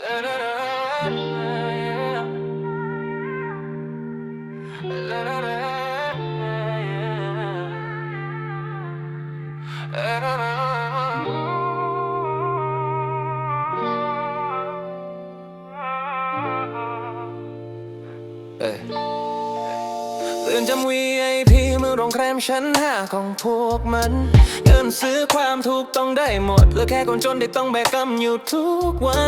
เอ้ย แรมชั้นห้าของพวกมัน เงินซื้อความถูกต้องได้หมดเหลือแค่คนจนที่ต้องแบกกำอยู่ทุกวั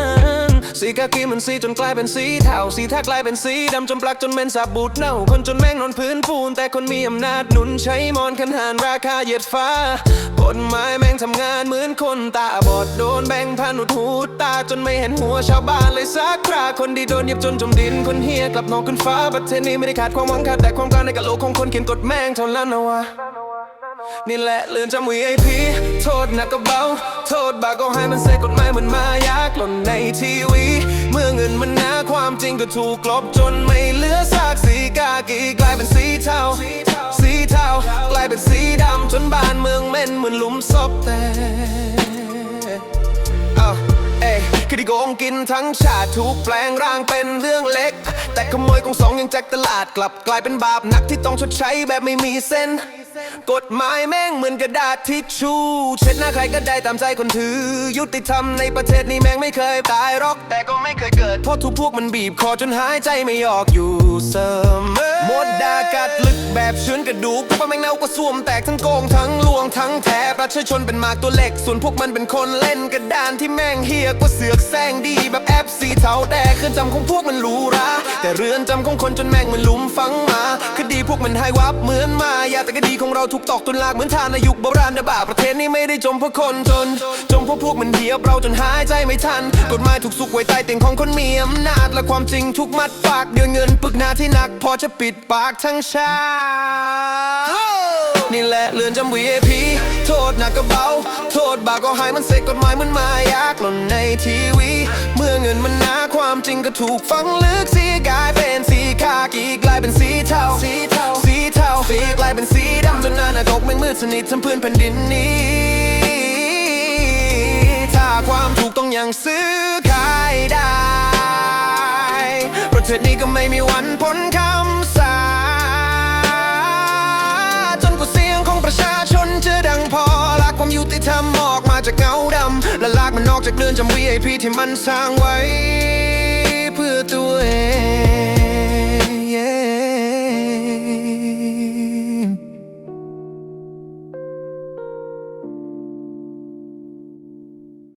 น สีกากีมันสีจนกลายเป็นสีเทาสีแทากลายเป็นสีดำจนปลักจนเป็นสาบบูดเน่า คนจนแม่งนอนพื้นปูน แต่คนมีอำนาจหนุนใช้มอนขันหานราคาเหยียดฟ้า กฎหมายแม่งทำงานเหมือนคนตาบอดโดนแบ่งพันอุดหูตาจนไม่เห็นหัวชาวบ้านเลยสักคราคนดีโดนเหยียบจนจมดินคนเฮียกลับนองขึ้นฟ้าประเทศนี้ไม่ได้ขาดความหวังขาดแต่ความกล้าในกะโหลกของคนเขียนกฎแม่งเท่านั้นนะวะนี่แหละเรือนจำ VIP โทษหนักก็เบา โทษบาก็ให้มันเสกกฎหมายเหมันมายากหล่นในทีวี เมื่อเงินมันหนาความจริงก็ถูกกลบจนไม่เหลือซากสีกากีกลายเป็นสีเทา เป็นสีดำจนบ้านเมืองเม่นเหมือนหลุมศพแต่อ้าวเอ้คดีโกงกินทั้งชาติถูกแปลงร่างเป็นเรื่องเล็ก แต่ขโมยของสองยังแจกตลาดกลับกลายเป็นบาปหนักที่ต้องชดใช้แบบไม่มีเส้น กฎหมายแม่งเหมือนกระดาษทิชชู่เช็ดหน้าใครก็ได้ตามใจคนถือ ยุติธรรมในประเทศนี้แม่งไม่เคยตายหรอก แต่ก็ไม่เคยเกิดเพราะทุกพวกมันบีบคอจนหายใจไม่ออกอยู่เสมอ แบบเชื้อนกระดูกพวกมันแมงเน่ากว่าส้วมแตกทั้งโกงทั้งลวงทั้งแถประชาชนเป็นหมากตัวเล็ก ส่วนพวกมันเป็นคนเล่นกระดานที่แม่งเฮียกว่าเสือกแซงดีแบบแอปสีเทาแดกคืนจำของพวกมันหรูหราแต่เรือนจำของคนจนแม่งมันลุมฝังมาคดีพวกมันให้วับเหมือนมายาแต่คดีของเราถูกตอกตุนลากเหมือนทานในยุคโบราณนะบ้าประเทศนี้ไม่ได้จมเพราะคนจนจ พราะพวกมันเหียบเราจนหายใจไม่ทัน กฎหมายถูกสุกไว้ใต้เตียงของคนมีอำนาจและความจริงถูกมัดปากเด้วยเงินปึกหนาที่หนัก พอจะปิดปากทั้งชาตินี่แหละเรือนจำ VIP โทษหนักก็เบา โทษบาก็ให้มันเสกกฎหมายมันมายากหล่นในทีวี เมื่อเงินมันหนาความจริงก็ถูกฝังลึกสีกลายเป็นสีคากีกลายเป็นสีเทาสีเทาสีเทาสีกลายเป็นสีดำจนหน้าหน้ากกแม่งมืดสนิททั้งพื้นแผ่นดินนี้ ความถูกต้องยังซื้อขายได้ ประเทศนี้ก็ไม่มีวันพ้นคำสาจนกว่าเสียงของประชาชนจะดังพอลากความยุติธรรมออกมาจากเงาดำและลากมันออกจากเดือนจำวิธีที่มันสร้างไว้